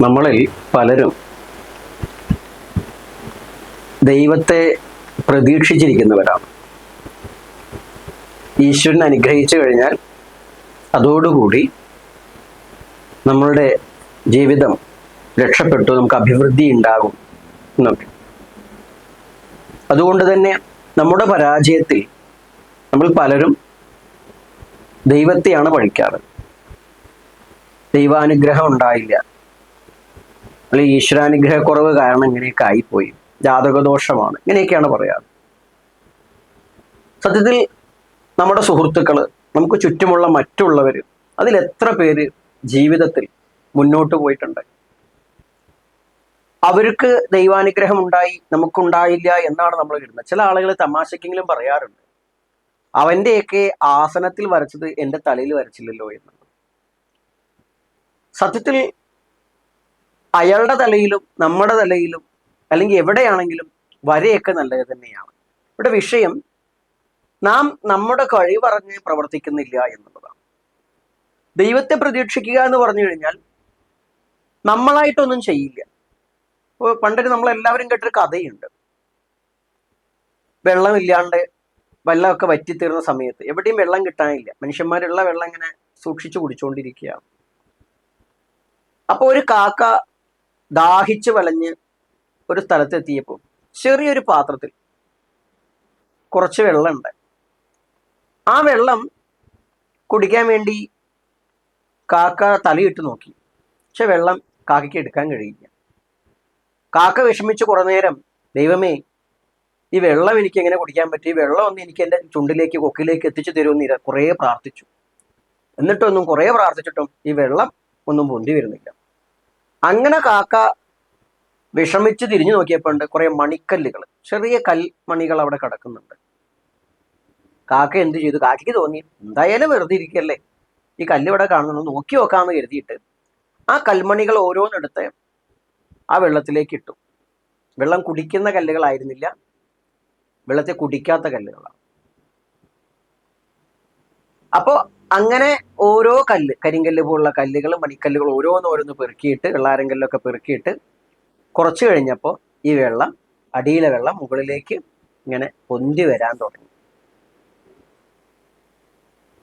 നമ്മളിൽ പലരും ദൈവത്തെ പ്രതീക്ഷിച്ചിരിക്കുന്നവരാണ്. ഈശ്വരൻ അനുഗ്രഹിച്ചു കഴിഞ്ഞാൽ അതോടുകൂടി നമ്മളുടെ ജീവിതം രക്ഷപ്പെട്ടു നമുക്ക് അഭിവൃദ്ധി ഉണ്ടാകും എന്നൊക്കെ. അതുകൊണ്ട് തന്നെ നമ്മുടെ പരാജയത്തിൽ നമ്മൾ പലരും ദൈവത്തെയാണ് പഴിക്കാറ് ദൈവാനുഗ്രഹം ഉണ്ടായില്ല. അല്ലെങ്കിൽ ഈശ്വരാനുഗ്രഹക്കുറവ് കാരണം ഇങ്ങനെയൊക്കെ ആയിപ്പോയി. ജാതകദോഷമാണ്. ഇങ്ങനെയൊക്കെയാണ് പറയാറ്. സത്യത്തിൽ നമ്മുടെ സുഹൃത്തുക്കൾ നമുക്ക് ചുറ്റുമുള്ള മറ്റുള്ളവർ അതിൽ എത്ര പേര് ജീവിതത്തിൽ മുന്നോട്ട് പോയിട്ടുണ്ട്? അവർക്ക് ദൈവാനുഗ്രഹം ഉണ്ടായി നമുക്കുണ്ടായില്ല എന്നാണ് നമ്മൾ കരുതുന്നത്. ചില ആളുകൾ തമാശക്കെങ്കിലും പറയാറുണ്ട്. അവന്റെയൊക്കെ ആസനത്തിൽ വരച്ചത് എന്റെ തലയിൽ വരച്ചില്ലല്ലോ എന്ന് സത്യത്തിൽ അയാളുടെ തലയിലും നമ്മുടെ തലയിലും അല്ലെങ്കിൽ എവിടെയാണെങ്കിലും വരയൊക്കെ നല്ലത് തന്നെയാണ്. ഇവിടെ വിഷയം നാം നമ്മുടെ കഴിവറിഞ്ഞ് പ്രവർത്തിക്കുന്നില്ല എന്നുള്ളതാണ്. ദൈവത്തെ പ്രതീക്ഷിക്കുക എന്ന് പറഞ്ഞു കഴിഞ്ഞാൽ നമ്മളായിട്ടൊന്നും ചെയ്യില്ല. ഇപ്പോൾ പണ്ടൊരു നമ്മളെല്ലാവരും കേട്ടൊരു കഥയുണ്ട്. വെള്ളമില്ലാണ്ട് വെള്ളമൊക്കെ വറ്റിത്തീർന്ന സമയത്ത് എവിടെയും വെള്ളം കിട്ടാനില്ല. മനുഷ്യന്മാരുള്ള വെള്ളം ഇങ്ങനെ സൂക്ഷിച്ചു കുടിച്ചുകൊണ്ടിരിക്കുകയാണ് അപ്പോൾ ഒരു കാക്ക ദാഹിച്ച് വലഞ്ഞ് ഒരു സ്ഥലത്തെത്തിയപ്പോൾ ചെറിയൊരു പാത്രത്തിൽ കുറച്ച് വെള്ളമുണ്ട്. ആ വെള്ളം കുടിക്കാൻ വേണ്ടി കാക്ക തലയിട്ട് നോക്കി. പക്ഷെ വെള്ളം കാക്കയ്ക്ക് എടുക്കാൻ കഴിയില്ല. കാക്ക വിഷമിച്ച് കുറെ നേരം ദൈവമേ ഈ വെള്ളം എനിക്ക് എങ്ങനെ കുടിക്കാൻ പറ്റും? ഈ വെള്ളം ഒന്ന് എനിക്ക് എന്റെ ചുണ്ടിലേക്ക് കൊക്കിലേക്ക് എത്തിച്ചു തരുമെന്ന് കുറേ പ്രാർത്ഥിച്ചു. എന്നിട്ടൊന്നും കുറേ പ്രാർത്ഥിച്ചിട്ടും ഈ വെള്ളം ഒന്നും പൊന്തി വരുന്നില്ല. അങ്ങനെ കാക്ക വിഷമിച്ച് തിരിഞ്ഞു നോക്കിയപ്പോൾ ഉണ്ട് കുറെ മണിക്കല്ലുകൾ ചെറിയ കൽമണികൾ അവിടെ കിടക്കുന്നുണ്ട്. കാക്ക എന്ത് ചെയ്തു? കാക്കയ്ക്ക് തോന്നി എന്തായാലും വെറുതെ ഇരിക്കല്ലേ? ഈ കല്ല് ഇവിടെ കാണുന്നു നോക്കി നോക്കാമെന്ന് കരുതിയിട്ട് ആ കൽമണികൾ ഓരോന്നെടുത്ത് ആ വെള്ളത്തിലേക്ക് ഇട്ടു. വെള്ളം കുടിക്കുന്ന കല്ലുകളായിരുന്നില്ല വെള്ളത്തെ കുടിക്കാത്ത കല്ലുകളാണ്. അപ്പോ അങ്ങനെ ഓരോ കല്ല് കരിങ്കല്ല് പോലുള്ള കല്ലുകൾ മണിക്കല്ലുകൾ ഓരോന്നോരോന്ന് പെറുക്കിയിട്ട് വെള്ളാരങ്കല്ലൊക്കെ പെറുക്കിയിട്ട് കുറച്ച് കഴിഞ്ഞപ്പോൾ ഈ വെള്ളം അടിയിലെ വെള്ളം മുകളിലേക്ക് ഇങ്ങനെ പൊന്തി വരാൻ തുടങ്ങി.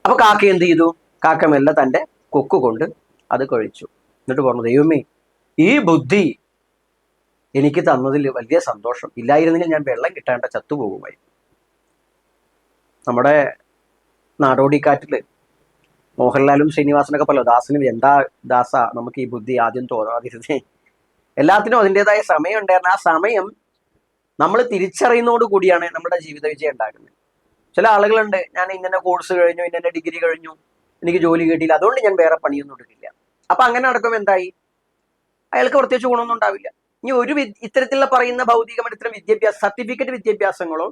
അപ്പൊ കാക്ക എന്ത് ചെയ്തു? കാക്ക മെല്ലെ തന്റെ കൊക്ക് കൊണ്ട് അത് കഴിച്ചു. എന്നിട്ട് പറഞ്ഞു ദൈവമേ ഈ ബുദ്ധി എനിക്ക് തന്നതിൽ വലിയ സന്തോഷം. ഇല്ലായിരുന്നെങ്കിൽ ഞാൻ വെള്ളം കിട്ടാണ്ട ചത്തുപോകുമായി നമ്മുടെ നാടോടിക്കാറ്റിൽ മോഹൻലാലും ശ്രീനിവാസനൊക്കെ പറയല്ലോ ദാസനും എന്താ ദാസ നമുക്ക് ഈ ബുദ്ധി ആദ്യം തോന്നാതിരുന്നേ. എല്ലാത്തിനും അതിന്റെതായ സമയം ഉണ്ടായിരുന്നു. ആ സമയം നമ്മൾ തിരിച്ചറിയുന്നതോട് കൂടിയാണ് നമ്മുടെ ജീവിത വിജയം ഉണ്ടാകുന്നത്. ചില ആളുകളുണ്ട് ഞാൻ ഇന്നെ കോഴ്സ് കഴിഞ്ഞു ഇന്നെ ഡിഗ്രി കഴിഞ്ഞു എനിക്ക് ജോലി കിട്ടിയില്ല അതുകൊണ്ട് ഞാൻ വേറെ പണിയൊന്നും എടുക്കില്ല. അപ്പൊ അങ്ങനെ നടക്കുമ്പോൾ എന്തായി? അയാൾക്ക് പ്രത്യേകിച്ച് ഗുണമൊന്നും ഉണ്ടാവില്ല. ഇനി ഒരു ഇത്തരത്തിലുള്ള പറയുന്ന ഭൗതികമായ ഇത്തരം വിദ്യാഭ്യാസ സർട്ടിഫിക്കറ്റ് വിദ്യാഭ്യാസങ്ങളോ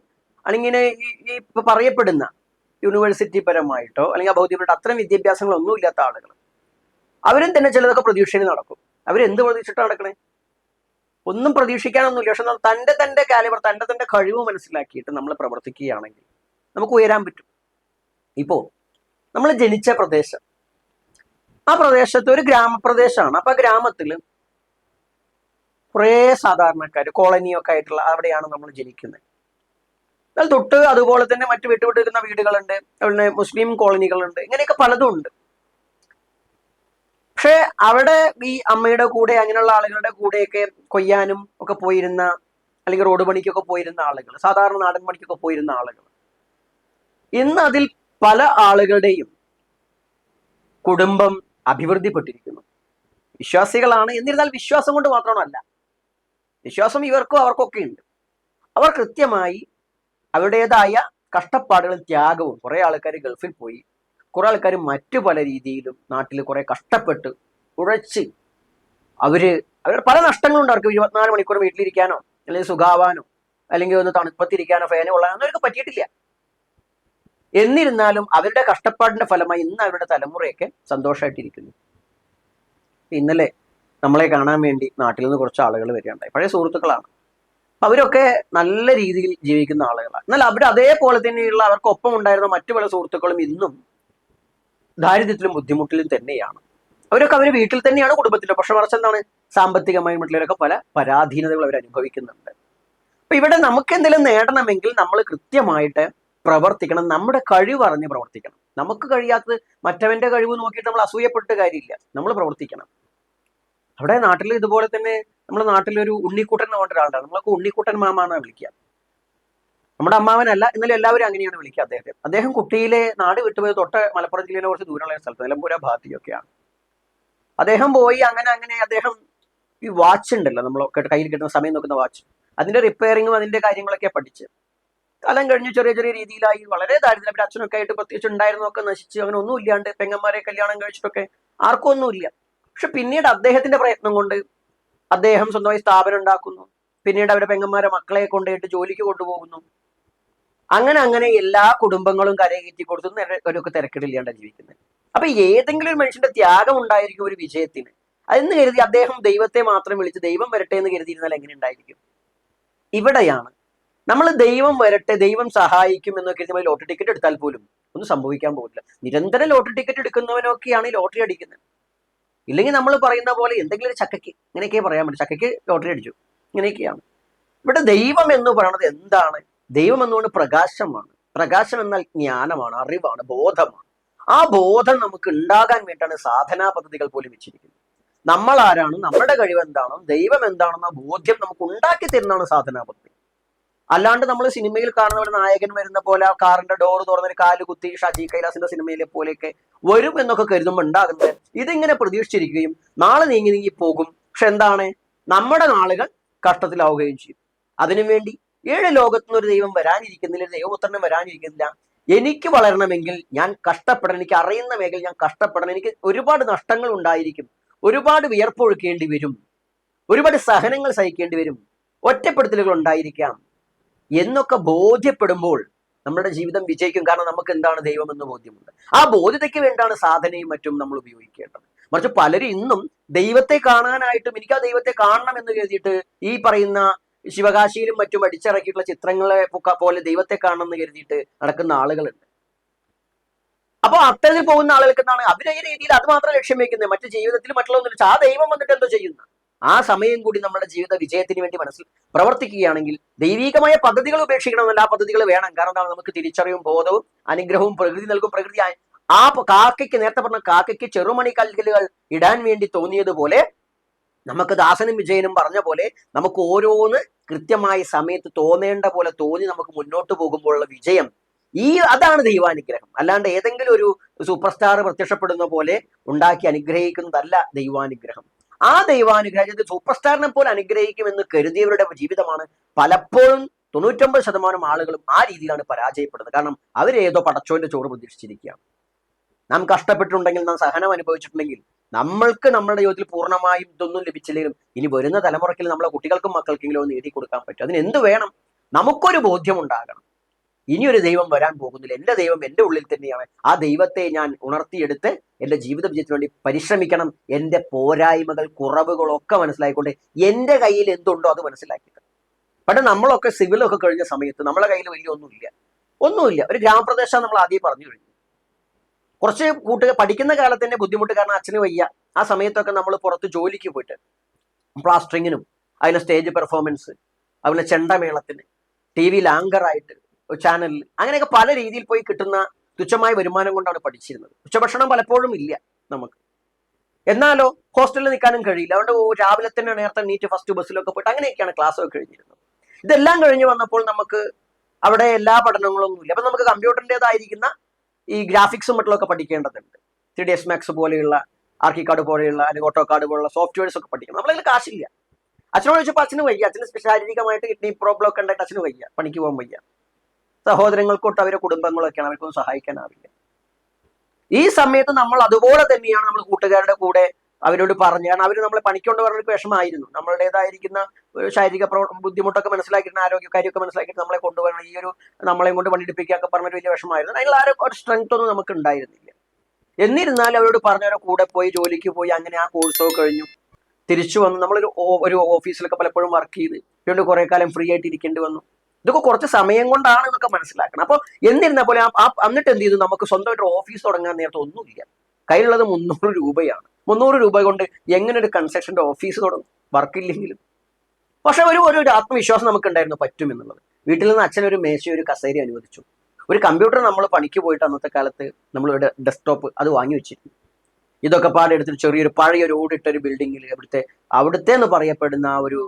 അല്ലെങ്കിൽ ഈ ഇപ്പൊ പറയപ്പെടുന്ന യൂണിവേഴ്സിറ്റി പരമായിട്ടോ അല്ലെങ്കിൽ ആ ഭൗതികമായിട്ട് അത്തരം വിദ്യാഭ്യാസങ്ങളൊന്നും ഇല്ലാത്ത ആളുകൾ അവരും തന്നെ ചിലതൊക്കെ പ്രതീക്ഷയിൽ നടക്കും. അവരെന്ത് പ്രതീക്ഷിച്ചിട്ട് നടക്കണേ? ഒന്നും പ്രതീക്ഷിക്കാനൊന്നുമില്ല. പക്ഷെ തന്റെ തന്റെ കാലിബർ തന്റെ തന്റെ കഴിവ് മനസ്സിലാക്കിയിട്ട് നമ്മൾ പ്രവർത്തിക്കുകയാണെങ്കിൽ നമുക്ക് ഉയരാൻ പറ്റും. ഇപ്പോൾ നമ്മൾ ജനിച്ച പ്രദേശം. ആ പ്രദേശത്ത് ഒരു ഗ്രാമപ്രദേശമാണ് അപ്പൊ ആ ഗ്രാമത്തിൽ കുറേ സാധാരണക്കാർ കോളനിയൊക്കെ ആയിട്ടുള്ള അവിടെയാണ് നമ്മൾ ജനിക്കുന്നത്. എന്നാൽ തൊട്ട് അതുപോലെ തന്നെ മറ്റു വിട്ടുവിട്ടിരിക്കുന്ന വീടുകളുണ്ട്. അതുപോലെ മുസ്ലിം കോളനികളുണ്ട്. ഇങ്ങനെയൊക്കെ പലതും ഉണ്ട്. പക്ഷെ അവിടെ ഈ അമ്മയുടെ കൂടെ അങ്ങനെയുള്ള ആളുകളുടെ കൂടെയൊക്കെ കൊയ്യാനും ഒക്കെ പോയിരുന്ന അല്ലെങ്കിൽ റോഡ് പണിക്കൊക്കെ പോയിരുന്ന ആളുകൾ സാധാരണ നാടൻ പണിക്കൊക്കെ പോയിരുന്ന ആളുകൾ. ഇന്ന് അതിൽ പല ആളുകളുടെയും കുടുംബം അഭിവൃദ്ധിപ്പെട്ടിരിക്കുന്നു. വിശ്വാസികളാണ്. എന്നിരുന്നാൽ വിശ്വാസം കൊണ്ട് മാത്രമല്ല വിശ്വാസം ഇവർക്കും അവർക്കൊക്കെ ഉണ്ട്. അവർ കൃത്യമായി അവരുടേതായ കഷ്ടപ്പാടുകളും ത്യാഗവും കുറെ ആൾക്കാർ ഗൾഫിൽ പോയി. കുറെ ആൾക്കാർ മറ്റു പല രീതിയിലും നാട്ടിൽ കുറെ കഷ്ടപ്പെട്ട് ഉഴച്ച് അവർ അവരുടെ പല നഷ്ടങ്ങളുണ്ട് അവർക്ക് ഇരുപത്തിനാല് മണിക്കൂർ വീട്ടിലിരിക്കാനോ അല്ലെങ്കിൽ സുഖാവാനോ അല്ലെങ്കിൽ ഒന്ന് തണുപ്പത്തിരിക്കാനോ ഫാനോ കൊള്ളാനോ അവർക്ക് പറ്റിയിട്ടില്ല. എന്നിരുന്നാലും അവരുടെ കഷ്ടപ്പാടിന്റെ ഫലമായി ഇന്ന് അവരുടെ തലമുറയൊക്കെ സന്തോഷമായിട്ടിരിക്കുന്നു ഇന്നലെ നമ്മളെ കാണാൻ വേണ്ടി നാട്ടിൽ നിന്ന് കുറച്ച് ആളുകൾ വരികയുണ്ടായി. പഴയ സുഹൃത്തുക്കളാണ്. അവരൊക്കെ നല്ല രീതിയിൽ ജീവിക്കുന്ന ആളുകളാണ്. എന്നാൽ അവർ അതേപോലെ തന്നെയുള്ള അവർക്കൊപ്പം ഉണ്ടായിരുന്ന മറ്റു പല സുഹൃത്തുക്കളും ഇന്നും ദാരിദ്ര്യത്തിലും ബുദ്ധിമുട്ടിലും തന്നെയാണ്. അവരൊക്കെ അവർ വീട്ടിൽ തന്നെയാണ് കുടുംബത്തിലെ. പക്ഷെ മറിച്ച് എന്താണ്? സാമ്പത്തികമായി മറ്റുള്ളവരൊക്കെ പല പരാധീനതകൾ അവർ അനുഭവിക്കുന്നുണ്ട്. അപ്പൊ ഇവിടെ നമുക്ക് എന്തെങ്കിലും നേടണമെങ്കിൽ നമ്മൾ കൃത്യമായിട്ട് പ്രവർത്തിക്കണം. നമ്മുടെ കഴിവ് അറിഞ്ഞ് പ്രവർത്തിക്കണം. നമുക്ക് കഴിയാത്തത് മറ്റവന്റെ കഴിവ് നോക്കിയിട്ട് നമ്മൾ അസൂയപ്പെട്ട് കാര്യമില്ല. നമ്മൾ പ്രവർത്തിക്കണം. അവിടെ നാട്ടിൽ ഇതുപോലെ തന്നെ നമ്മുടെ നാട്ടിലൊരു ഉണ്ണിക്കൂട്ടൻ എന്ന് പറഞ്ഞ ഒരാളുണ്ടാണ് നമ്മളൊക്കെ മാമ മാമാന്നാണ് വിളിക്കുക. നമ്മുടെ അമ്മാവനല്ല എന്നാലും എല്ലാവരും അങ്ങനെയാണ് വിളിക്കുക അദ്ദേഹത്തെ. അദ്ദേഹം കുട്ടിയിലെ നാട് വിട്ടുപോയത് തൊട്ട് മലപ്പുറം ജില്ലയിലെ കുറച്ച് ദൂരമുള്ള സ്ഥലത്ത് നിലമ്പൂര ഭാഗത്തേക്കൊക്കെയാണ് അദ്ദേഹം പോയി അങ്ങനെ അങ്ങനെ അദ്ദേഹം ഈ വാച്ച് ഉണ്ടല്ലോ നമ്മൾ കയ്യിൽ കിട്ടുന്ന സമയം നോക്കുന്ന വാച്ച് അതിന്റെ റിപ്പയറിങ്ങും അതിന്റെ കാര്യങ്ങളൊക്കെ പഠിച്ച്. കാലം കഴിഞ്ഞ് ചെറിയ ചെറിയ രീതിയിലായി. വളരെ ദാരിദ്ര്യം. പിന്നെ അച്ഛനൊക്കെ ആയിട്ട് പ്രത്യേകിച്ച് ഉണ്ടായിരുന്നൊക്കെ നശിച്ച്. അങ്ങനെ ഒന്നും ഇല്ലാണ്ട് പെങ്ങന്മാരെ കല്യാണം കഴിച്ചിട്ടൊക്കെ ആർക്കും ഒന്നുമില്ല. പക്ഷെ പിന്നീട് അദ്ദേഹത്തിന്റെ പ്രയത്നം കൊണ്ട് അദ്ദേഹം സ്വന്തമായി സ്ഥാപനം ഉണ്ടാക്കുന്നു. പിന്നീട് അവരുടെ പെങ്ങന്മാരെ മക്കളെ കൊണ്ടുപോയിട്ട് ജോലിക്ക് കൊണ്ടുപോകുന്നു. അങ്ങനെ അങ്ങനെ എല്ലാ കുടുംബങ്ങളും കരകയറ്റി കൊടുത്തു ഒരു തിരക്കിടില്ലാണ്ട് ജീവിക്കുന്നത്. അപ്പൊ ഏതെങ്കിലും ഒരു മനുഷ്യന്റെ ത്യാഗം ഉണ്ടായിരിക്കും ഒരു വിജയത്തിന്. അതെന്ന് കരുതി അദ്ദേഹം ദൈവത്തെ മാത്രം വിളിച്ച് ദൈവം വരട്ടെ എന്ന് കരുതിയിരുന്നാൽ എങ്ങനെ ഉണ്ടായിരിക്കും? ഇവിടെയാണ്. നമ്മൾ ദൈവം വരട്ടെ ദൈവം സഹായിക്കും എന്നൊക്കെ നമ്മൾ ലോട്ടറി ടിക്കറ്റ് എടുത്താൽ പോലും ഒന്നും സംഭവിക്കാൻ പോകില്ല. നിരന്തരം ലോട്ടറി ടിക്കറ്റ് എടുക്കുന്നവനൊക്കെയാണ് ഈ ലോട്ടറി അടിക്കുന്നത്. ഇല്ലെങ്കിൽ നമ്മൾ പറയുന്ന പോലെ എന്തെങ്കിലും ഒരു ചക്കയ്ക്ക് ഇങ്ങനെയൊക്കെ പറയാൻ പറ്റും. ചക്കയ്ക്ക് ലോട്ടറി അടിച്ചു. ഇങ്ങനെയൊക്കെയാണ്. ഇവിടെ ദൈവം എന്ന് പറയുന്നത് എന്താണ്? ദൈവം എന്നുകൊണ്ട് പ്രകാശമാണ്. പ്രകാശം എന്നാൽ ജ്ഞാനമാണ് അറിവാണ് ബോധമാണ്. ആ ബോധം നമുക്ക് ഉണ്ടാകാൻ വേണ്ടിയാണ് സാധനാ പദ്ധതികൾ പോലും വെച്ചിരിക്കുന്നത്. നമ്മൾ ആരാണ്? നമ്മുടെ കഴിവ് എന്താണോ ദൈവം എന്താണെന്ന ബോധ്യം നമുക്ക് ഉണ്ടാക്കി തരുന്നതാണ് സാധനാ പദ്ധതി. അല്ലാണ്ട് നമ്മൾ സിനിമയിൽ കാണുന്ന ഒരു നായകൻ വരുന്ന പോലെ കാറിന്റെ ഡോർ തുറന്നൊരു കാൽ കുത്തി ഷാജി കൈലാസിന്റെ സിനിമയിലെ പോലെയൊക്കെ വരും എന്നൊക്കെ കരുതുമ്പോൾ ഉണ്ടാകുന്നത് ഇതിങ്ങനെ പ്രതീക്ഷിച്ചിരിക്കുകയും നാളെ നീങ്ങി നീങ്ങി പോകും. പക്ഷെ എന്താണ്? നമ്മുടെ നാളുകൾ കഷ്ടത്തിലാവുകയും ചെയ്യും. അതിനുവേണ്ടി ഏഴ് ലോകത്തുനിന്ന് ഒരു ദൈവം വരാനിരിക്കുന്നില്ല ഒരു ദൈവപുത്രനും വരാനിരിക്കുന്നില്ല. എനിക്ക് വളരണമെങ്കിൽ ഞാൻ കഷ്ടപ്പെടണം എനിക്ക് അറിയുന്ന മേഖല ഞാൻ കഷ്ടപ്പെടണം. എനിക്ക് ഒരുപാട് നഷ്ടങ്ങൾ ഉണ്ടായിരിക്കും. ഒരുപാട് വിയർപ്പൊഴുക്കേണ്ടി വരും. ഒരുപാട് സഹനങ്ങൾ സഹിക്കേണ്ടി വരും. ഒറ്റപ്പെടുത്തലുകൾ ഉണ്ടായിരിക്കാം. എന്നൊക്കെ ബോധ്യപ്പെടുമ്പോൾ നമ്മുടെ ജീവിതം വിജയിക്കും. കാരണം നമുക്ക് എന്താണ് ദൈവം എന്ന് ബോധ്യമുണ്ട്. ആ ബോധ്യതയ്ക്ക് വേണ്ടാണ് സാധനയും മറ്റും നമ്മൾ ഉപയോഗിക്കേണ്ടത്. മറിച്ച് പലരും ഇന്നും ദൈവത്തെ കാണാനായിട്ടും എനിക്ക് ആ ദൈവത്തെ കാണണം എന്ന് കരുതിയിട്ട് ഈ പറയുന്ന ശിവകാശിയിലും മറ്റും അടിച്ചിറക്കിയിട്ടുള്ള ചിത്രങ്ങളെ പോലെ ദൈവത്തെ കാണണം എന്ന് കരുതിയിട്ട് നടക്കുന്ന ആളുകളുണ്ട്. അപ്പൊ അത്തരത്തിൽ പോകുന്ന ആളുകൾക്ക് എന്താണ് അവരെ രീതിയിൽ അത് മാത്രം ലക്ഷ്യം വെക്കുന്നത് മറ്റു ജീവിതത്തിൽ മറ്റുള്ളതൊന്നും ആ ദൈവം വന്നിട്ട് എന്തോ ചെയ്യുന്നു? ആ സമയം കൂടി നമ്മുടെ ജീവിത വിജയത്തിന് വേണ്ടി മനസ്സിൽ പ്രവർത്തിക്കുകയാണെങ്കിൽ ദൈവികമായ പദ്ധതികൾ ഉപേക്ഷിക്കണമെന്നല്ല ആ പദ്ധതികൾ വേണം. കാരണം എന്താണ്? നമുക്ക് തിരിച്ചറിവും ബോധവും അനുഗ്രഹവും പ്രകൃതി നൽകും പ്രകൃതി ആ കാക്കയ്ക്ക് നേരത്തെ പറഞ്ഞ കാക്കയ്ക്ക് ചെറുമണി കല്ലുകൾ ഇടാൻ വേണ്ടി തോന്നിയതുപോലെ നമുക്ക് ദാസനും വിജയനും പറഞ്ഞ പോലെ നമുക്ക് ഓരോന്ന് കൃത്യമായ സമയത്ത് തോന്നേണ്ട പോലെ തോന്നി നമുക്ക് മുന്നോട്ട് പോകുമ്പോഴുള്ള വിജയം ഈ അതാണ് ദൈവാനുഗ്രഹം. അല്ലാണ്ട് ഏതെങ്കിലും ഒരു സൂപ്പർ സ്റ്റാർ പ്രത്യക്ഷപ്പെടുന്ന പോലെ ഉണ്ടാക്കി അനുഗ്രഹിക്കുന്നതല്ല ദൈവാനുഗ്രഹം. ആ ദൈവാനുഗ്രഹത്തെ സൂപ്പർ സ്റ്റാറിനെ പോലെ അനുഗ്രഹിക്കുമെന്ന് കരുതിയവരുടെ ജീവിതമാണ് പലപ്പോഴും തൊണ്ണൂറ്റൊമ്പത് ശതമാനം ആളുകളും ആ രീതിയിലാണ് പരാജയപ്പെടുന്നത്. കാരണം അവരേതോ പടച്ചോന്റെ ചോറ് പ്രതീക്ഷിച്ചിരിക്കുകയാണ്. നാം കഷ്ടപ്പെട്ടിട്ടുണ്ടെങ്കിൽ നാം സഹനം അനുഭവിച്ചിട്ടുണ്ടെങ്കിൽ നമ്മൾക്ക് നമ്മുടെ ജീവിതത്തിൽ പൂർണമായും ഇതൊന്നും ലഭിച്ചില്ലെങ്കിലും ഇനി വരുന്ന തലമുറയ്ക്ക് നമ്മളെ കുട്ടികൾക്കും മക്കൾക്കെങ്കിലും നേടി കൊടുക്കാൻ പറ്റും. അതിന് എന്ത് വേണം? നമുക്കൊരു ബോധ്യം ഉണ്ടാകണം. ഇനിയൊരു ദൈവം വരാൻ പോകുന്നില്ല. എന്റെ ദൈവം എന്റെ ഉള്ളിൽ തന്നെയാണ്. ആ ദൈവത്തെ ഞാൻ ഉണർത്തിയെടുത്ത് എന്റെ ജീവിത വിജയത്തിന് വേണ്ടി പരിശ്രമിക്കണം. എന്റെ പോരായ്മകൾ കുറവുകളൊക്കെ മനസ്സിലാക്കിക്കൊണ്ട് എന്റെ കയ്യിൽ എന്തുണ്ടോ അത് മനസ്സിലാക്കിയിട്ട്. പക്ഷേ നമ്മളൊക്കെ സിവിലൊക്കെ കഴിഞ്ഞ സമയത്ത് നമ്മളെ കയ്യിൽ വലിയ ഒന്നുമില്ല. ഒന്നുമില്ല. ഒരു ഗ്രാമപ്രദേശം നമ്മൾ ആദ്യം പറഞ്ഞു കഴിഞ്ഞു. കുറച്ച് കൂട്ടുകാർ പഠിക്കുന്ന കാലത്ത് തന്നെ ബുദ്ധിമുട്ട് കാരണം അച്ഛന് വയ്യ. ആ സമയത്തൊക്കെ നമ്മൾ പുറത്ത് ജോലിക്ക് പോയിട്ട് പ്ലാസ്റ്ററിങ്ങിനും അതിലെ സ്റ്റേജ് പെർഫോമൻസ് അതുപോലെ ചെണ്ടമേളത്തിന് ടി വിയിൽ ആങ്കറായിട്ട് ചാനലിൽ അങ്ങനെയൊക്കെ പല രീതിയിൽ പോയി കിട്ടുന്ന തുച്ഛമായ വരുമാനം കൊണ്ടാണ് പഠിച്ചിരുന്നത്. ഉച്ചഭക്ഷണം പലപ്പോഴും ഇല്ല നമുക്ക്. എന്നാലോ ഹോസ്റ്റലിൽ നിൽക്കാനും കഴിയില്ല. അതുകൊണ്ട് രാവിലെ തന്നെ നേരത്തെ നീറ്റ് ഫസ്റ്റ് ബസ്സിലൊക്കെ പോയിട്ട് അങ്ങനെയൊക്കെയാണ് ക്ലാസ് ഒക്കെ കഴിഞ്ഞിരുന്നത്. ഇതെല്ലാം കഴിഞ്ഞ് വന്നപ്പോൾ നമുക്ക് അവിടെ എല്ലാ പഠനങ്ങളൊന്നും ഇല്ല അപ്പൊ നമുക്ക് കമ്പ്യൂട്ടറിന്റെതായിരിക്കുന്ന ഈ ഗ്രാഫിക്സും മറ്റുള്ളതൊക്കെ പഠിക്കേണ്ടതുണ്ട്. ത്രീ ഡി എസ് മാക്സ് പോലെയുള്ള ആർക്കി കാർഡ് പോലെയുള്ള അല്ലെങ്കിൽ ഓട്ടോ കാർഡ് പോലുള്ള സോഫ്റ്റ്വെയർസ് ഒക്കെ പഠിക്കണം. നമ്മളതിൽ കാശില്ല. അച്ഛനോട് ചോദിച്ചപ്പോൾ അച്ഛന് വയ്യ. അച്ഛന് ശാരീരികമായിട്ട് കിഡ്നി പ്രോബ്ലം ഒക്കെ ഉണ്ടായിട്ട് അച്ഛന് വയ്യ. പണിക്ക് പോകാൻ വയ്യ. സഹോദരങ്ങൾക്കൊട്ട് അവരെ കുടുംബങ്ങളൊക്കെയാണ് അവർക്കൊന്നും സഹായിക്കാനാവില്ല. ഈ സമയത്ത് നമ്മൾ അതുപോലെ തന്നെയാണ് നമ്മൾ കൂട്ടുകാരുടെ കൂടെ അവരോട് പറഞ്ഞു കാരണം അവർ നമ്മളെ പണിക്കൊണ്ട് പറഞ്ഞൊരു വിഷമമായിരുന്നു. നമ്മളുടേതായിരിക്കുന്ന ശാരീരിക ബുദ്ധിമുട്ടൊക്കെ മനസ്സിലാക്കിയിട്ട് ആരോഗ്യക്കാരിയൊക്കെ മനസ്സിലാക്കിയിട്ട് നമ്മളെ കൊണ്ടുപോകണം ഈ ഒരു നമ്മളെ കൊണ്ട് പണിയെടുപ്പിക്കുകയൊക്കെ പറഞ്ഞൊരു വലിയ വിഷമമായിരുന്നു. അതിൽ ആ ഒരു സ്ട്രെങ്ത് ഒന്നും നമുക്ക് ഉണ്ടായിരുന്നില്ല എന്നിരുന്നാലും അവരോട് പറഞ്ഞവരെ കൂടെ പോയി ജോലിക്ക് പോയി അങ്ങനെ ആ കോഴ്സൊക്കെ കഴിഞ്ഞു. തിരിച്ചു വന്നു. നമ്മളൊരു ഒരു ഓഫീസിലൊക്കെ പലപ്പോഴും വർക്ക് ചെയ്ത്. വീണ്ടും കുറെ കാലം ഫ്രീ ആയിട്ട് ഇരിക്കേണ്ടി വന്നു. ഇതൊക്കെ കുറച്ച് സമയം കൊണ്ടാണ് എന്നൊക്കെ മനസ്സിലാക്കണം. അപ്പോൾ എന്നിരുന്ന പോലെ എന്നിട്ട് എന്ത് ചെയ്തു? നമുക്ക് സ്വന്തമായിട്ട് ഒരു ഓഫീസ് തുടങ്ങാൻ നേരത്തെ ഒന്നുമില്ല. കയ്യിലുള്ളത് മുന്നൂറ് രൂപയാണ്. മുന്നൂറ് രൂപ കൊണ്ട് എങ്ങനെ ഒരു കൺസ്ട്രക്ഷന്റെ ഓഫീസ് തുടങ്ങും? വർക്കില്ലെങ്കിലും പക്ഷെ ഒരു ഒരു ആത്മവിശ്വാസം നമുക്ക് ഉണ്ടായിരുന്നു പറ്റും എന്നുള്ളത് വീട്ടിൽ നിന്ന് അച്ഛൻ ഒരു മേശ ഒരു കസേര അനുവദിച്ചു. ഒരു കമ്പ്യൂട്ടർ നമ്മൾ പണിക്ക് പോയിട്ട് അന്നത്തെ കാലത്ത് നമ്മൾ ഒരു ഡെസ്ക്ടോപ്പ് അത് വാങ്ങി വെച്ചിരുന്നു. ഇതൊക്കെ പാടെ എടുത്തിട്ട് ചെറിയൊരു പഴയ ഒരു ഓടിട്ട ഒരു ബിൽഡിങ്ങിൽ അവിടുത്തെ അവിടുത്തെ എന്ന് പറയപ്പെടുന്ന ആ ഒരു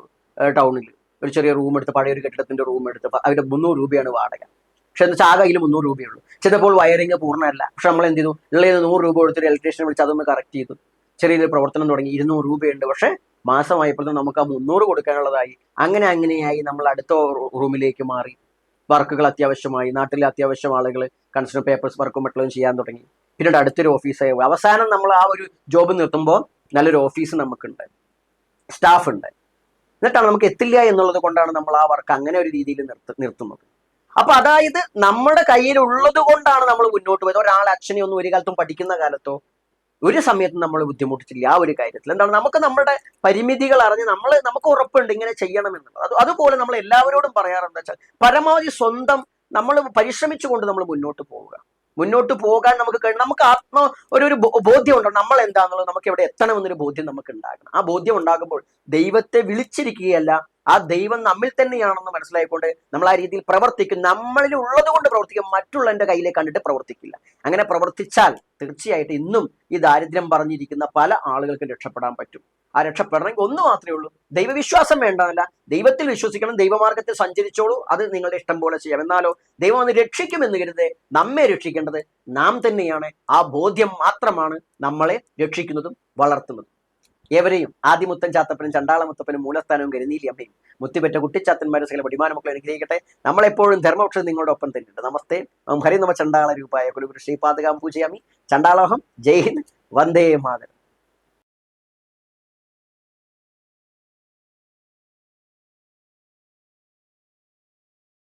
ടൗണിൽ ഒരു ചെറിയ റൂം എടുത്ത് പഴയൊരു കെട്ടിടത്തിന്റെ റൂം എടുത്ത് അതിന്റെ മുന്നൂറ് രൂപയാണ് വാടക. പക്ഷെ എന്താ ആകെ അതിൽ മുന്നൂറ് രൂപയുള്ളൂ. ചിലപ്പോൾ വയറിങ് പൂർണമല്ല. പക്ഷെ നമ്മൾ എന്ത് ചെയ്തു? ഉള്ളത് നൂറ് രൂപ കൊടുത്തൊരു ഇലക്ട്രീഷ്യനെ വിളിച്ച് അതൊന്ന് കറക്റ്റ് ചെയ്തു. ചെറിയൊരു പ്രവർത്തനം തുടങ്ങി. ഇരുന്നൂറ് രൂപയുണ്ട്. പക്ഷെ മാസമായപ്പോഴത്തേക്കും നമുക്ക് ആ മുന്നൂറ് കൊടുക്കാനുള്ളതായി. അങ്ങനെ അങ്ങനെയായി നമ്മൾ അടുത്ത റൂമിലേക്ക് മാറി. വർക്കുകൾ അത്യാവശ്യമായി. നാട്ടിലെ അത്യാവശ്യം ആളുകൾ കൺസ്ട്രക്ഷൻ പേപ്പേഴ്സ് വർക്കും മറ്റുള്ളതും ചെയ്യാൻ തുടങ്ങി. പിന്നീട് അടുത്തൊരു ഓഫീസായി അവസാനം നമ്മൾ ആ ഒരു ജോബ് നിർത്തുമ്പോൾ നല്ലൊരു ഓഫീസ് നമുക്കുണ്ട്. സ്റ്റാഫ് ഉണ്ട്. എന്നിട്ടാണ് നമുക്ക് എത്തില്ല എന്നുള്ളത് കൊണ്ടാണ് നമ്മൾ ആ വർക്ക് അങ്ങനെ ഒരു രീതിയിൽ നിർത്ത നിർത്തുന്നത്. അപ്പൊ അതായത് നമ്മുടെ കയ്യിലുള്ളത് കൊണ്ടാണ് നമ്മൾ മുന്നോട്ട് പോയത്. ഒരാൾ അച്ഛനെ ഒന്നും ഒരു കാലത്തും പഠിക്കുന്ന കാലത്തോ ഒരു സമയത്തും നമ്മൾ ബുദ്ധിമുട്ടിച്ചില്ല. ആ ഒരു കാര്യത്തിൽ എന്താണ് നമുക്ക് നമ്മുടെ പരിമിതികൾ അറിഞ്ഞ് നമ്മൾ നമുക്ക് ഉറപ്പുണ്ട് ഇങ്ങനെ ചെയ്യണം എന്നുള്ളത്. അത് അതുപോലെ നമ്മൾ എല്ലാവരോടും പറയാറുണ്ട് വെച്ചാൽ പരമാവധി സ്വന്തം നമ്മൾ പരിശ്രമിച്ചുകൊണ്ട് നമ്മൾ മുന്നോട്ട് പോവുക. മുന്നോട്ട് പോകാൻ നമുക്ക് കഴിയും നമുക്ക് ആത്മ ഒരു ഒരു ബോധ്യം ഉണ്ടോ നമ്മൾ എന്താണെന്നുള്ളത് നമുക്ക് എവിടെ എത്തണമെന്നൊരു ബോധ്യം നമുക്ക് ഉണ്ടാകണം ആ ബോധ്യം ഉണ്ടാകുമ്പോൾ ദൈവത്തെ വിളിച്ചിരിക്കുകയല്ല ആ ദൈവം നമ്മിൽ തന്നെയാണെന്ന് മനസ്സിലായിക്കൊണ്ട് നമ്മൾ ആ രീതിയിൽ പ്രവർത്തിക്കും. നമ്മളിൽ ഉള്ളത് കൊണ്ട് പ്രവർത്തിക്കും. മറ്റുള്ളവന്റെ കയ്യിലെ കണ്ടിട്ട് പ്രവർത്തിക്കില്ല. അങ്ങനെ പ്രവർത്തിച്ചാൽ തീർച്ചയായിട്ടും ഇന്നും ഈ ദാരിദ്ര്യം പറഞ്ഞിരിക്കുന്ന പല ആളുകൾക്കും രക്ഷപ്പെടാൻ പറ്റും. ആ രക്ഷപ്പെടണമെങ്കിൽ ഒന്ന് മാത്രമേ ഉള്ളൂ. ദൈവവിശ്വാസം വേണ്ടതല്ല. ദൈവത്തിൽ വിശ്വസിക്കണം. ദൈവമാർഗത്തിൽ സഞ്ചരിച്ചോളൂ. അത് നിങ്ങളുടെ ഇഷ്ടം പോലെ ചെയ്യാം. എന്നാലോ ദൈവം ഒന്ന് രക്ഷിക്കുമെന്ന് കരുതേ നമ്മെ രക്ഷിക്കേണ്ടത് നാം തന്നെയാണ്. ആ ബോധ്യം മാത്രമാണ് നമ്മളെ രക്ഷിക്കുന്നതും വളർത്തുന്നതും. ഏവരെയും ആദിമുത്തൻ ചാത്തപ്പനും ചണ്ടാള മുത്തപ്പനും മൂലസ്ഥാനവും കരുനീലി അമ്മയും മുത്തിപ്പറ്റ കുട്ടിച്ചാത്തന്മാരും സകല പടിമാന മക്കളെ അനുഗ്രഹിക്കട്ടെ. നമ്മളെപ്പോഴും ധർമ്മപക്ഷം നിങ്ങളുടെ ഒപ്പം തന്നെയുണ്ട്. നമസ്തേ. ഓം ഹരി നമ ചണ്ടാള രൂപായ കുലഗുരു ശ്രീപാദകാം പൂജയാമി. ചണ്ടാളോഹം. ജയ് ഹിന്ദ്. വന്ദേ മാതരം.